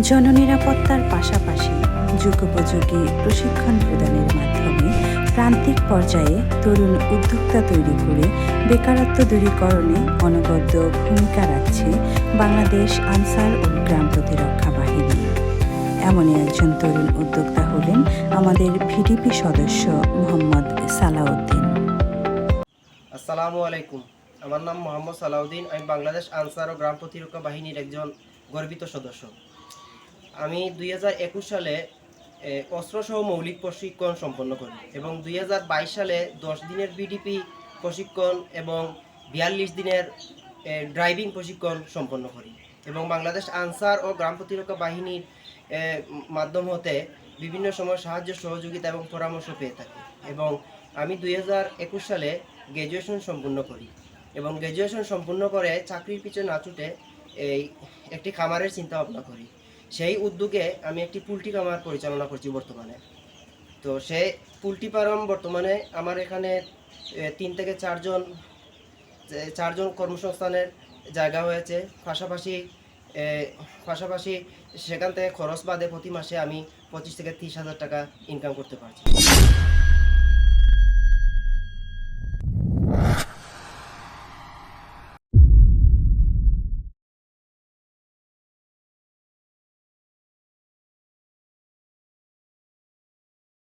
জননিরাপত্তার পাশাপাশি যুগোপযোগী প্রশিক্ষণ প্রদানের মাধ্যমে প্রান্তিক পর্যায়ে তরুণ উদ্যোক্তা তৈরি করে বেকারত্ব দূরীকরণে অনবদ্য ভূমিকা রাখছে বাংলাদেশ আনসার ও গ্রাম প্রতিরক্ষা বাহিনী। এমনই একজন তরুণ উদ্যোক্তা হলেন আমাদের ভিডিপি সদস্য মোহাম্মদ সালাউদ্দিন। আসসালামু আলাইকুম। আমার নাম মোহাম্মদ সালাউদ্দিন। আমি বাংলাদেশ আনসার ও গ্রাম প্রতিরক্ষা বাহিনীর একজন গর্বিত সদস্য। আমি দুই হাজার একুশ সালে অস্ত্রসহ মৌলিক প্রশিক্ষণ সম্পন্ন করি এবং দুই হাজার বাইশ সালে দশ দিনের বিডিপি প্রশিক্ষণ এবং বিয়াল্লিশ দিনের ড্রাইভিং প্রশিক্ষণ সম্পন্ন করি এবং বাংলাদেশ আনসার ও গ্রাম প্রতিরক্ষা বাহিনীর মাধ্যম হতে বিভিন্ন সময় সাহায্য, সহযোগিতা এবং পরামর্শ পেয়ে থাকি এবং আমি দুই হাজার একুশ সালে গ্র্যাজুয়েশন সম্পূর্ণ করি এবং গ্র্যাজুয়েশন সম্পূর্ণ করে চাকরির পিছনে না ছুটে এই একটি খামারের চিন্তা ভাবনা করি। সেই উদ্যোগে আমি একটি পুলট্রি খামার পরিচালনা করছি বর্তমানে। তো সেই পুলট্রি ফার্ম বর্তমানে আমার এখানে তিন থেকে চারজন চারজন কর্মসংস্থানের জায়গা হয়েছে। পাশাপাশি পাশাপাশি সেখান থেকে খরচ বাদে প্রতি মাসে আমি পঁচিশ থেকে তিরিশ হাজার টাকা ইনকাম করতে পারছি।